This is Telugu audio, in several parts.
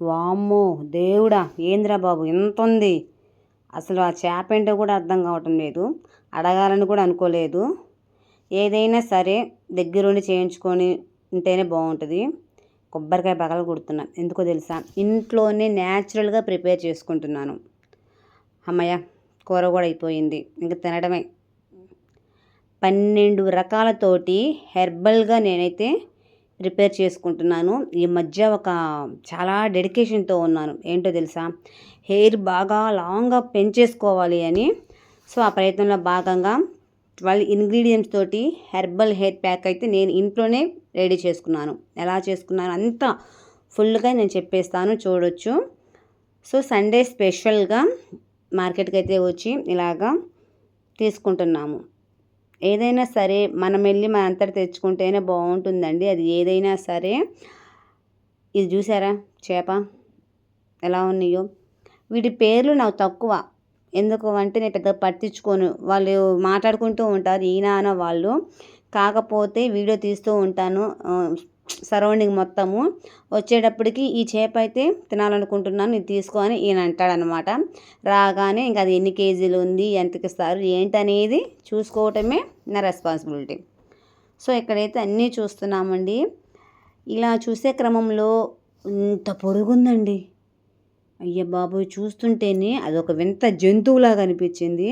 వామ్మో దేవుడా ఏంద్రా బాబు ఎంత ఉంది అసలు ఆ చేప ఏంటో కూడా అర్థం కావటం లేదు. అడగాలని కూడా అనుకోలేదు. ఏదైనా సరే దగ్గరుండి చేయించుకొని ఉంటేనే బాగుంటుంది. కొబ్బరికాయ పగల కొడుతున్నా ఎందుకో తెలుసా? ఇంట్లోనే న్యాచురల్గా ప్రిపేర్ చేసుకుంటున్నాను. అమ్మయ్య కూర కూడా అయిపోయింది ఇంకా తినడమే. పన్నెండు రకాలతోటి హెర్బల్గా నేనైతే రిపేర్ చేసుకుంటున్నాను. ఈ మధ్య ఒక చాలా డెడికేషన్తో ఉన్నాను. ఏంటో తెలుసా? హెయిర్ బాగా లాంగ్గా పెంచేసుకోవాలి అని. సో ఆ ప్రయత్నంలో భాగంగా ట్వెల్వ్ ఇంగ్రీడియంట్స్ తోటి హెర్బల్ హెయిర్ ప్యాక్ అయితే నేను ఇంట్లోనే రెడీ చేసుకున్నాను. ఎలా చేసుకున్నాను? అంతా ఫుల్గా నేను చెప్పేస్తాను. చూడొచ్చు. సో సండే స్పెషల్గా మార్కెట్కి అయితే వచ్చి ఇలాగా తీసుకుంటున్నాము. ఏదైనా సరే మనం వెళ్ళి మన అంతటి తెచ్చుకుంటేనే బాగుంటుందండి. అది ఏదైనా సరే. ఇది చూసారా? చేప ఎలా ఉన్నాయో. వీటి పేర్లు నాకు తక్కువ. ఎందుకు అంటే నేను పెద్దగా పట్టించుకోను. వాళ్ళు మాట్లాడుకుంటూ ఉంటారు. ఈయన వాళ్ళు. కాకపోతే వీడియో తీస్తూ ఉంటాను. సరౌండింగ్ మొత్తము వచ్చేటప్పటికి ఈ చేప అయితే తినాలనుకుంటున్నాను ఇది తీసుకో అని ఈయన అంటాడనమాట. రాగానే ఇంకా అది ఎన్ని కేజీలు ఉంది ఎంతకి ఇస్తారు ఏంటనేది చూసుకోవటమే నా రెస్పాన్సిబిలిటీ సో ఇక్కడైతే అన్నీ చూస్తున్నామండి. ఇలా చూసే క్రమంలో ఇంత పొడుగుందండి. అయ్య బాబు చూస్తుంటేనే అదొక వింత జంతువులాగా అనిపించింది.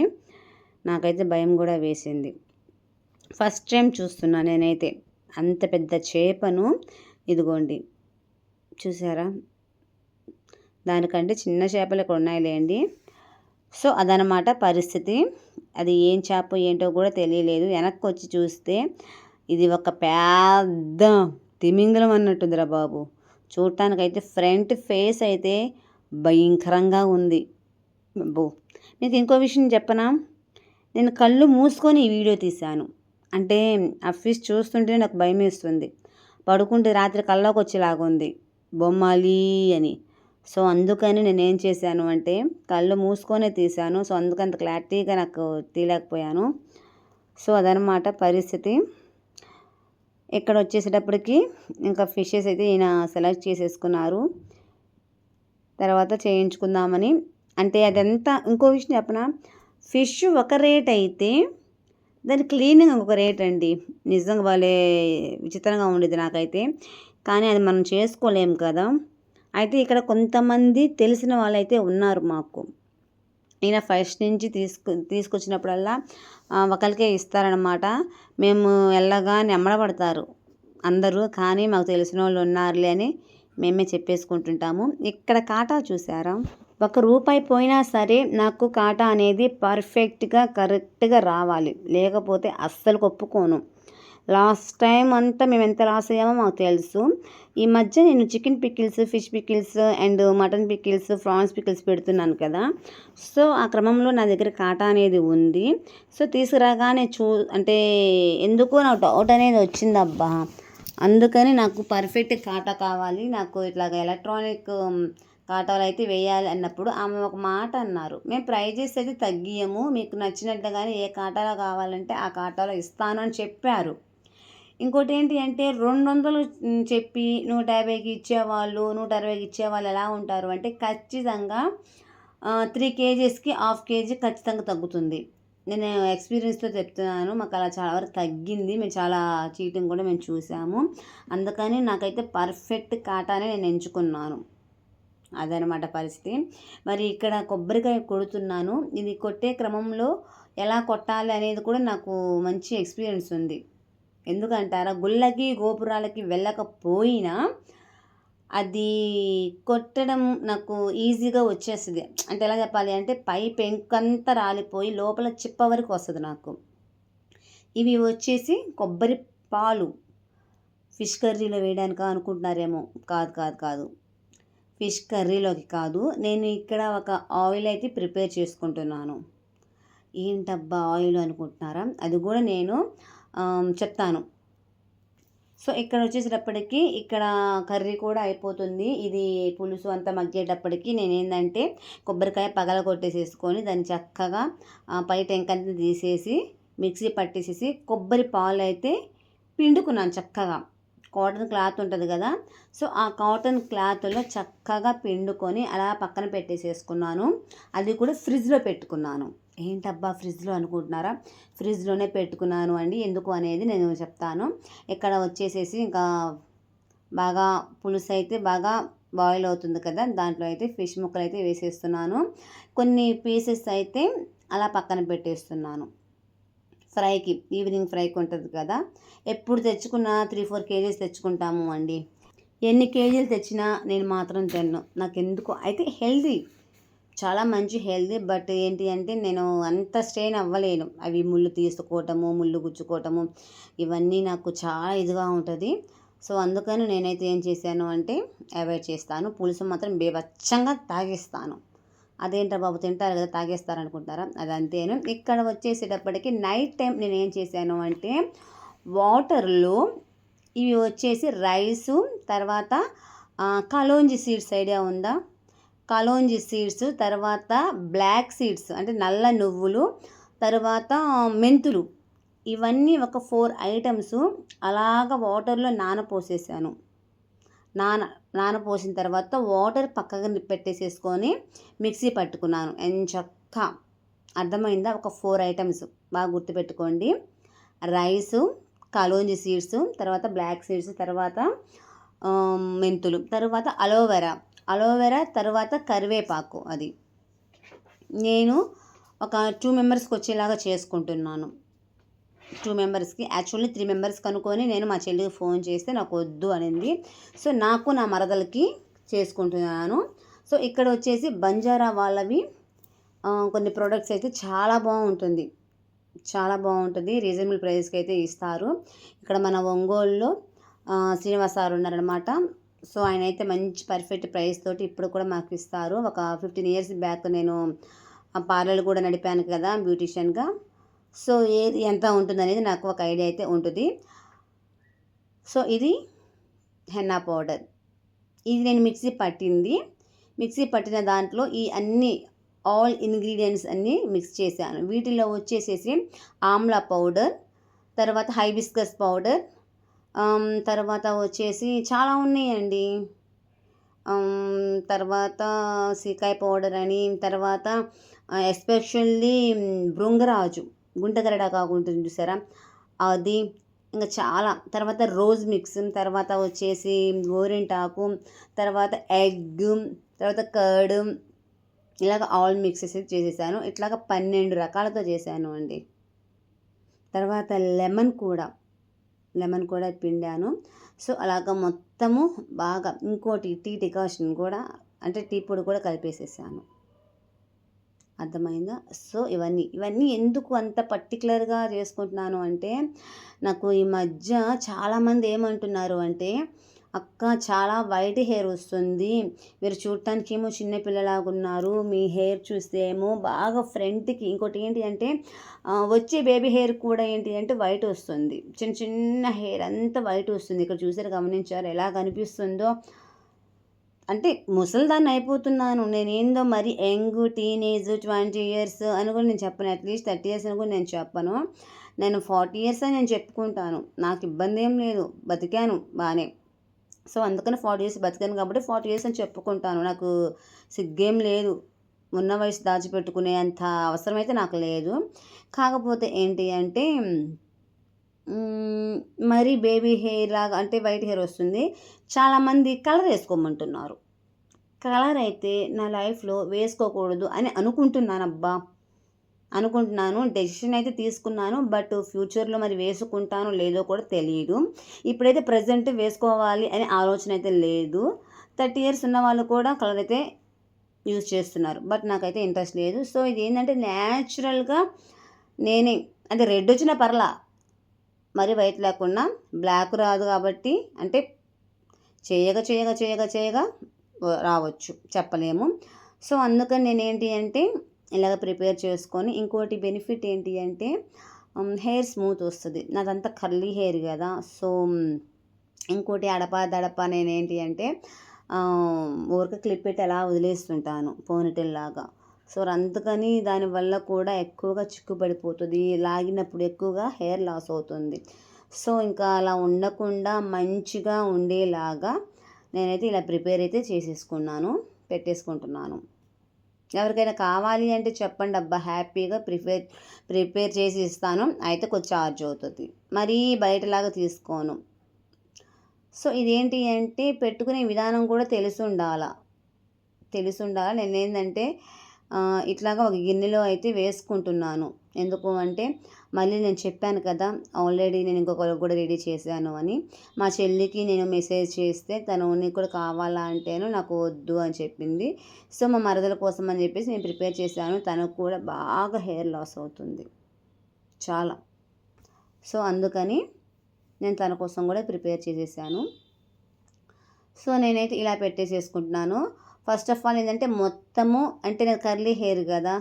నాకైతే భయం కూడా వేసింది. ఫస్ట్ టైం చూస్తున్నా నేనైతే. అంత పెద్ద చేపను ఇదిగోండి. చూసారా? దానికంటే చిన్న చేపలు ఇక్కడ ఉన్నాయిలేండి సో అదనమాట పరిస్థితి. అది ఏం చేప ఏంటో కూడా తెలియలేదు. వెనక్కి వచ్చి చూస్తే ఇది ఒక పెద్ద తిమింగలం అన్నట్టుందిరా బాబు. చూడటానికైతే ఫ్రంట్ ఫేస్ అయితే భయంకరంగా ఉంది. బో మీకు ఇంకో విషయం చెప్పనా? నేను కళ్ళు మూసుకొని ఈ వీడియో తీశాను. అంటే ఆ ఫిష్ చూస్తుంటే నాకు భయం వేస్తుంది. పడుకుంటే రాత్రి కల్లోకి వచ్చేలాగా ఉంది బొమ్మాలి అని. సో అందుకని నేను ఏం చేశాను అంటే కళ్ళు మూసుకొనే తీశాను. సో అందుకంత క్లారిటీగా నాకు తీయలేకపోయాను. సో అదనమాట పరిస్థితి. ఇక్కడ వచ్చేసేటప్పటికి ఇంకా ఫిషెస్ అయితే ఈయన సెలెక్ట్ చేసేసుకున్నారు. తర్వాత చేయించుకుందామని. అంటే అదంతా ఇంకో విషయం చెప్పనా? ఫిష్ ఒక రేట్ అయితే దాని క్లీనింగ్ ఒక రేట్ అండి. నిజంగా వాళ్ళే విచిత్రంగా ఉండేది నాకైతే. కానీ అది మనం చేసుకోలేము కదా. అయితే ఇక్కడ కొంతమంది తెలిసిన వాళ్ళైతే ఉన్నారు మాకు. ఈయన ఫస్ట్ నుంచి తీసుకు తీసుకొచ్చినప్పుడల్లా ఒకరికే ఇస్తారనమాట మేము వెళ్ళగానే ఎమ్మడబడతారు అందరూ. కానీ మాకు తెలిసిన వాళ్ళు ఉన్నారులే అని మేమే చెప్పేసుకుంటుంటాము. ఇక్కడ కాటా చూసారా ఒక రూపాయి పోయినా సరే నాకు కాటా అనేది పర్ఫెక్ట్గా కరెక్ట్గా రావాలి. లేకపోతే అస్సలు ఒప్పుకోను లాస్ట్ టైం అంతా మేము ఎంత లాస్ అయ్యామో మాకు తెలుసు. ఈ మధ్య నేను chicken pickles fish pickles and mutton pickles prawns pickles పెడుతున్నాను కదా. సో ఆ క్రమంలో నా దగ్గర కాటా అనేది ఉంది. సో తీసుకురాగానే చూ అంటే ఎందుకో నాకు డౌట్ అనేది వచ్చిందబ్బా. అందుకని నాకు పర్ఫెక్ట్ కాటా కావాలి. నాకు ఇట్లాగ ఎలక్ట్రానిక్ కాటాలు అయితే వేయాలి అన్నప్పుడు ఆమె ఒక మాట అన్నారు. మేము ప్రైజెస్ అయితే తగ్గియము. మీకు నచ్చినట్టుగానే ఏ కాటాలో కావాలంటే ఆ కాటాలో ఇస్తాను అని చెప్పారు. ఇంకోటి ఏంటి అంటే రెండు వందలు చెప్పి నూట యాభైకి ఇచ్చేవాళ్ళు నూట అరవైకి ఇచ్చేవాళ్ళు ఎలా ఉంటారు అంటే ఖచ్చితంగా త్రీ కేజీస్కి హాఫ్ కేజీ ఖచ్చితంగా తగ్గుతుంది. నేను ఎక్స్పీరియన్స్తో చెప్తున్నాను. మాకు అలా చాలా వరకు తగ్గింది. మేము చాలా చీటింగ్ కూడా మేము చూసాము. అందుకని నాకైతే పర్ఫెక్ట్ కాటానే నేను ఎంచుకున్నాను. అదనమాట పరిస్థితి. మరి ఇక్కడ కొబ్బరికాయ కొడుతున్నాను. ఇది కొట్టే క్రమంలో ఎలా కొట్టాలి అనేది కూడా నాకు మంచి ఎక్స్పీరియన్స్ ఉంది. ఎందుకంటారా? గుళ్ళకి గోపురాలకి వెళ్ళకపోయినా అది కొట్టడం నాకు ఈజీగా వచ్చేస్తుంది. అంటే ఎలా చెప్పాలి అంటే పై పెంకంతా రాలిపోయి లోపల చిప్ప వరకు వస్తుంది నాకు. ఇవి వచ్చేసి కొబ్బరి పాలు. ఫిష్ కర్రీలో వేయడానికి అనుకుంటున్నారేమో. కాదు కాదు కాదు. ఫిష్ కర్రీలోకి కాదు. నేను ఇక్కడ ఒక ఆయిల్ అయితే ప్రిపేర్ చేసుకుంటున్నాను. ఏంటబ్బా ఆయిల్ అనుకుంటున్నారా? అది కూడా నేను చెప్తాను. సో ఇక్కడ వచ్చేసేటప్పటికి ఇక్కడ కర్రీ కూడా అయిపోతుంది. ఇది పులుసు అంతా మగ్గేటప్పటికి నేను ఏంటంటే కొబ్బరికాయ పగల కొట్టేసేసుకొని దాన్ని చక్కగా పై టెంకంతా తీసేసి మిక్సీ పట్టేసేసి కొబ్బరి పాలు అయితే పిండుకున్నాను చక్కగా. కాటన్ క్లాత్ ఉంటుంది కదా. సో ఆ కాటన్ క్లాత్లో చక్కగా పిండుకొని అలా పక్కన పెట్టేసేసుకున్నాను. అది కూడా ఫ్రిడ్జ్లో పెట్టుకున్నాను. ఏంటబ్బా ఫ్రిడ్జ్లో అనుకుంటున్నారా? ఫ్రిడ్జ్లోనే పెట్టుకున్నాను అండి. ఎందుకు అనేది నేను చెప్తాను. ఇక్కడ వచ్చేసేసి ఇంకా బాగా పులుసు అయితే బాగా బాయిల్ అవుతుంది కదా. దాంట్లో అయితే ఫిష్ ముక్కలు అయితే వేసేస్తున్నాను. కొన్ని పీసెస్ అయితే అలా పక్కన పెట్టేస్తున్నాను. ఫ్రైకి ఈవినింగ్ ఫ్రైకి ఉంటుంది కదా. ఎప్పుడు తెచ్చుకున్నా త్రీ ఫోర్ కేజీస్ తెచ్చుకుంటాము అండి. ఎన్ని కేజీలు తెచ్చినా నేను మాత్రం తిన్ను. నాకు ఎందుకు అయితే హెల్దీ చాలా మంచి హెల్దీ బట్ ఏంటి అంటే నేను అంత స్ట్రెయిన్ అవ్వలేను. అవి ముళ్ళు తీసుకోవటము ముళ్ళు గుచ్చుకోవటము ఇవన్నీ నాకు చాలా ఇదిగా ఉంటుంది. సో అందుకని నేనైతే ఏం చేశాను అంటే అవాయిడ్ చేస్తాను. పులుసు మాత్రం బేవచ్చంగా తాగేస్తాను. అదేంటా బాబు తింటారు కదా తాగేస్తారు అనుకుంటారా అది అంతేను. ఇక్కడ వచ్చేసేటప్పటికి నైట్ టైం నేను ఏం చేశాను అంటే వాటర్లో ఇవి వచ్చేసి రైసు తర్వాత కలోంజి సీడ్స్ ఐడియా ఉందా? కలోంజి సీడ్స్ తర్వాత బ్లాక్ సీడ్స్ అంటే నల్ల నువ్వులు తర్వాత మెంతులు. ఇవన్నీ ఒక ఫోర్ ఐటమ్స్ అలాగ వాటర్లో నానపోసేసాను. నాన నానపోసిన తర్వాత వాటర్ పక్కగా పెట్టేసేసుకొని మిక్సీ పట్టుకున్నాను. ఎంచక్క అర్థమైందా? ఒక ఫోర్ ఐటమ్స్ బాగా గుర్తుపెట్టుకోండి. రైసు కలోంజి సీడ్స్ తర్వాత బ్లాక్ సీడ్స్ తర్వాత మెంతులు తర్వాత అలోవెరా. అలోవెరా తర్వాత కరివేపాకు అది. నేను ఒక టూ మెంబర్స్కి వచ్చేలాగా చేసుకుంటున్నాను. టూ మెంబర్స్కి యాక్చువల్లీ త్రీ మెంబర్స్ కనుక్కొని నేను మా చెల్లికి ఫోన్ చేస్తే నాకు వద్దు అనింది. సో నాకు నా మరదలకి చేసుకుంటున్నాను. సో ఇక్కడ వచ్చేసి బంజారా వాళ్ళవి కొన్ని ప్రోడక్ట్స్ అయితే చాలా బాగుంటుంది. చాలా బాగుంటుంది. రీజనబుల్ ప్రైస్కి అయితే ఇస్తారు. ఇక్కడ మన ఒంగోలులో శ్రీనివాస్ సార్ ఉన్నారనమాట సో ఆయన అయితే మంచి పర్ఫెక్ట్ ప్రైస్ తోటి ఇప్పుడు కూడా మాకు ఇస్తారు. ఒక ఫిఫ్టీన్ ఇయర్స్ బ్యాక్ నేను పార్లర్ కూడా నడిపాను కదా బ్యూటిషియన్గా. సో ఏది ఎంత ఉంటుంది అనేది నాకు ఒక ఐడియా అయితే ఉంటుంది. సో ఇది హెన్నా పౌడర్. ఇది నేను మిక్సీ పట్టింది. మిక్సీ పట్టిన దాంట్లో ఈ అన్ని ఆల్ ఇంగ్రీడియంట్స్ అన్నీ మిక్స్ చేశాను. వీటిలో వచ్చేసేసి ఆమ్లా పౌడర్ తర్వాత హైబిస్కస్ పౌడర్ తర్వాత వచ్చేసి చాలా ఉన్నాయండి. తర్వాత సీకాయ పౌడర్ అని తర్వాత ఎస్పెషల్లీ భృంగరాజు. గుంటగరడ కాకుంటుంది చూసారా? అది ఇంకా చాలా తర్వాత రోజ్ మిక్స్ తర్వాత వచ్చేసి గోరింటాకు తర్వాత ఎగ్ తర్వాత కర్డ్ ఇలాగ ఆల్ మిక్సెస్ చేసేసాను. ఇట్లాగ పన్నెండు రకాలతో చేశాను అండి. తర్వాత లెమన్ కూడా లెమన్ కూడా పిండాను. సో అలాగ మొత్తము బాగా ఇంకోటి టీ డికాషన్ కూడా అంటే టీ పొడి కూడా కలిపేసేసాను. అర్థమైందా? సో ఇవన్నీ. ఇవన్నీ ఎందుకు అంత పర్టికులర్గా చేసుకుంటున్నాను అంటే నాకు ఈ మధ్య చాలామంది ఏమంటున్నారు అంటే అక్క చాలా వైట్ హెయిర్ వస్తుంది. మీరు చూడటానికి ఏమో చిన్నపిల్లలాగా ఉన్నారు మీ హెయిర్ చూస్తే ఏమో బాగా ఫ్రంట్కి ఇంకోటి ఏంటి అంటే వచ్చే బేబీ హెయిర్ కూడా ఏంటి అంటే వైట్ వస్తుంది. చిన్న చిన్న హెయిర్ అంతా వైట్ వస్తుంది. ఇక్కడ చూసారు గమనించారు. ఎలా కనిపిస్తుందో అంటే ముసలిదాన్ని అయిపోతున్నాను. నేనేందో మరి యంగ్ టీనేజ్ ట్వంటీ ఇయర్స్ అని కూడా నేను చెప్పను. అట్లీస్ట్ థర్టీ ఇయర్స్ అని కూడా నేను చెప్పను. నేను ఫార్టీ ఇయర్స్ అని నేను చెప్పుకుంటాను. నాకు ఇబ్బంది ఏం లేదు. బతికాను బాగానే సో అందుకని ఫార్టీ ఇయర్స్ బతికాను కాబట్టి ఫార్టీ ఇయర్స్ అని చెప్పుకుంటాను. నాకు సిగ్గేం లేదు. ఉన్న వయసు దాచిపెట్టుకునే అంత అవసరం అయితే నాకు లేదు. కాకపోతే ఏంటి అంటే మరి బేబీ హెయిర్ లాగా అంటే వైట్ హెయిర్ వస్తుంది. చాలామంది కలర్ వేసుకోమంటున్నారు. కలర్ అయితే నా లైఫ్లో వేసుకోకూడదు అని అనుకుంటున్నాను అబ్బా అనుకుంటున్నాను డెసిషన్ అయితే తీసుకున్నాను బట్ ఫ్యూచర్లో మరి వేసుకుంటాను లేదో కూడా తెలియదు ఇప్పుడైతే ప్రజెంట్ వేసుకోవాలి అనే ఆలోచన అయితే లేదు. థర్టీ ఇయర్స్ ఉన్న వాళ్ళు కూడా కలర్ అయితే యూజ్ చేస్తున్నారు. బట్ నాకైతే ఇంట్రెస్ట్ లేదు. సో ఇది ఏంటంటే న్యాచురల్గా నేనే అంటే రెడ్ వచ్చిన పర్లా మరి వైట్ లేకుండా బ్లాక్ రాదు కాబట్టి అంటే చేయగా చేయగా చేయగా చేయగా రావచ్చు చెప్పలేము. సో అందుకని నేనేంటి అంటే ఇలాగ ప్రిపేర్ చేసుకొని ఇంకోటి బెనిఫిట్ ఏంటి అంటే హెయిర్ స్మూత్ వస్తుంది. నాదంతా కర్లీ హెయిర్ కదా. సో ఇంకోటి అడప దడప నేనేంటి అంటే ఊరిక క్లిప్ పెట్టి అలా వదిలేస్తుంటాను పోనిటిల్లాగా. సో అందుకని దానివల్ల కూడా ఎక్కువగా చిక్కుపడిపోతుంది లాగినప్పుడు ఎక్కువగా హెయిర్ లాస్ అవుతుంది. సో ఇంకా అలా ఉండకుండా మంచిగా ఉండేలాగా నేనైతే ఇలా ప్రిపేర్ అయితే చేసేసుకున్నాను పెట్టేసుకుంటున్నాను. ఎవరికైనా కావాలి అంటే చెప్పండి అబ్బా హ్యాపీగా ప్రిపేర్ ప్రిపేర్ చేసి ఇస్తాను అయితే కొంచెం ఛార్జ్ అవుతుంది. మరీ బయటలాగా తీసుకోను. సో ఇదేంటి అంటే పెట్టుకునే విధానం కూడా తెలిసి ఉండాలా? తెలిసి ఉండాలా? నేను ఏంటంటే ఇట్లాగా ఒక గిన్నెలో అయితే వేసుకుంటున్నాను. ఎందుకు అంటే మళ్ళీ నేను చెప్పాను కదా ఆల్రెడీ నేను ఇంకొకరికి కూడా రెడీ చేశాను అని. మా చెల్లికి నేను మెసేజ్ చేస్తే తను నీకు కూడా కావాలా అంటేను నాకు వద్దు అని చెప్పింది. సో మా మరదల కోసం అని చెప్పేసి నేను ప్రిపేర్ చేశాను. తనకు కూడా బాగా హెయిర్ లాస్ అవుతుంది. చాలా. సో అందుకని నేను తన కోసం కూడా ప్రిపేర్ చేసేసాను. సో నేనైతే ఇలా పెట్టేసేసుకుంటున్నాను. ఫస్ట్ ఆఫ్ ఆల్ ఏంటంటే మొత్తము అంటే నేను కర్లీ హెయిర్ కదా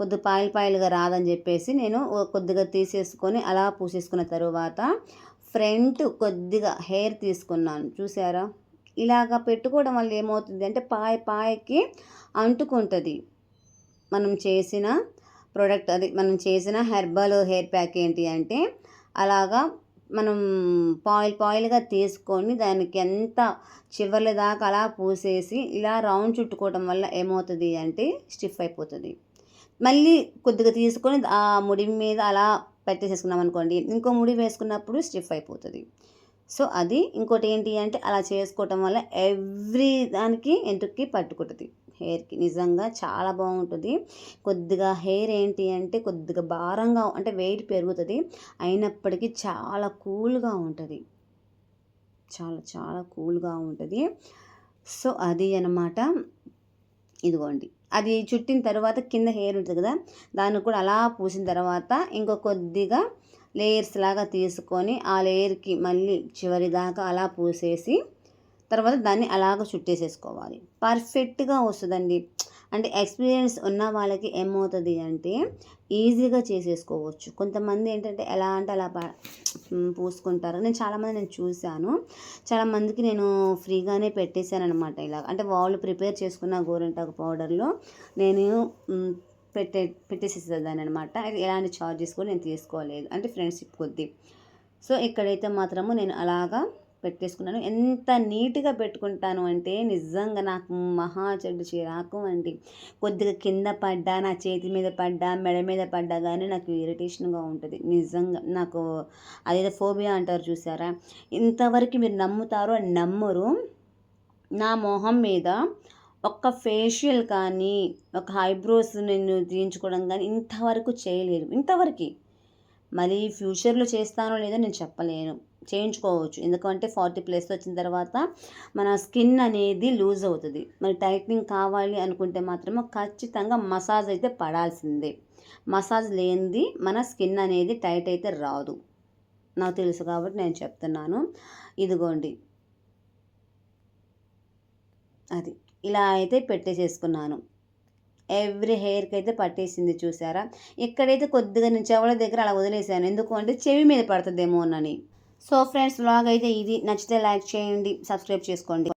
కొద్ది పాయలు పాయలుగా రాదని చెప్పేసి నేను కొద్దిగా తీసేసుకొని అలా పూసేసుకున్న తరువాత ఫ్రంట్ కొద్దిగా హెయిర్ తీసుకున్నాను. చూసారా? ఇలాగ పెట్టుకోవడం వల్ల ఏమవుతుంది అంటే పాయ పాయకి అంటుకుంటుంది. మనం చేసిన ప్రోడక్ట్ అది మనం చేసిన హెర్బల్ హెయిర్ ప్యాక్ ఏంటి అంటే అలాగా మనం పాయిల్ పాయిల్గా తీసుకొని దానికి ఎంత చివర్ల దాకా అలా పూసేసి ఇలా రౌండ్ చుట్టుకోవడం వల్ల ఏమవుతుంది అంటే స్టిఫ్ అయిపోతుంది. మళ్ళీ కొద్దిగా తీసుకొని ఆ ముడి మీద అలా పెట్టేసేసుకున్నాం అనుకోండి. ఇంకో ముడి వేసుకున్నప్పుడు స్టిఫ్ అయిపోతుంది. సో అది ఇంకోటి ఏంటి అంటే అలా చేసుకోవటం వల్ల ఎవ్రీ దానికి ఎంటుకి పట్టుకుంటుంది. హెయిర్కి. నిజంగా చాలా బాగుంటుంది. కొద్దిగా హెయిర్ ఏంటి అంటే కొద్దిగా భారంగా అంటే వెయిట్ పెరుగుతుంది. అయినప్పటికీ చాలా కూల్గా ఉంటుంది. చాలా చాలా కూల్గా ఉంటుంది. సో అది అనమాట ఇదిగోండి. అది చుట్టిన తర్వాత కింద హెయిర్ ఉంటుంది కదా? దాన్ని కూడా అలా పూసిన తర్వాత ఇంకో కొద్దిగా లేయర్స్ లాగా తీసుకొని ఆ లేయర్కి మళ్ళీ చివరి దాకా అలా పూసేసి తర్వాత దాన్ని అలాగ చుట్టేసేసుకోవాలి. పర్ఫెక్ట్గా వస్తుందండి. అంటే ఎక్స్పీరియన్స్ ఉన్న వాళ్ళకి ఏమవుతుంది అంటే ఈజీగా చేసేసుకోవచ్చు. కొంతమంది ఏంటంటే ఎలా అంటే అలా పూసుకుంటారు. నేను చాలామంది నేను చూశాను. చాలామందికి నేను ఫ్రీగానే పెట్టేశాను అనమాట ఇలా. అంటే వాళ్ళు ప్రిపేర్ చేసుకున్న గోరింటాకు పౌడర్లో నేను పెట్టే పెట్టేసేసేదాన్ని అనమాట ఎలాంటి ఛార్జెస్ కూడా నేను తీసుకోలేదు. అంటే ఫ్రెండ్షిప్ కొద్దీ. సో ఇక్కడైతే మాత్రము నేను అలాగా పెట్టేసుకున్నాను. ఎంత నీట్గా పెట్టుకుంటాను అంటే నిజంగా నాకు మహా చెడ్డు చిరాకు అండి. కొద్దిగా కింద పడ్డా నా చేతి మీద పడ్డా మెడ మీద పడ్డా కానీ నాకు ఇరిటేషన్గా ఉంటుంది. నిజంగా నాకు అదేదో ఫోబియా అంటారు చూసారా? ఇంతవరకు మీరు నమ్ముతారో నమ్మరు. నా మొహం మీద ఒక్క ఫేషియల్ కానీ ఒక ఐబ్రోస్ నేను తీయించుకోవడం కానీ ఇంతవరకు చేయలేదు. ఇంతవరకు మరి ఫ్యూచర్లో చేస్తానో లేదో నేను చెప్పలేను. చేయించుకోవచ్చు. ఎందుకంటే ఫార్టీ ప్లస్ వచ్చిన తర్వాత మన స్కిన్ అనేది లూజ్ అవుతుంది. మరి టైట్నింగ్ కావాలి అనుకుంటే మాత్రమే ఖచ్చితంగా మసాజ్ అయితే పడాల్సిందే. మసాజ్ లేనిది మన స్కిన్ అనేది టైట్ అయితే రాదు. నాకు తెలుసు కాబట్టి నేను చెప్తున్నాను. ఇదిగోండి. అది ఇలా అయితే పెట్టేసేసుకున్నాను. ఎవ్రీ హెయిర్కి అయితే పట్టేసింది చూసారా? ఇక్కడైతే కొద్దిగా నేను చెవుల దగ్గర అలా వదిలేసాను. ఎందుకు అంటే చెవి మీద పడుతుందేమో అని సో ఫ్రెండ్స్ బ్లాగ్ అయితే ఇది. నచ్చితే లైక్ చేయండి సబ్స్క్రైబ్ చేసుకోండి.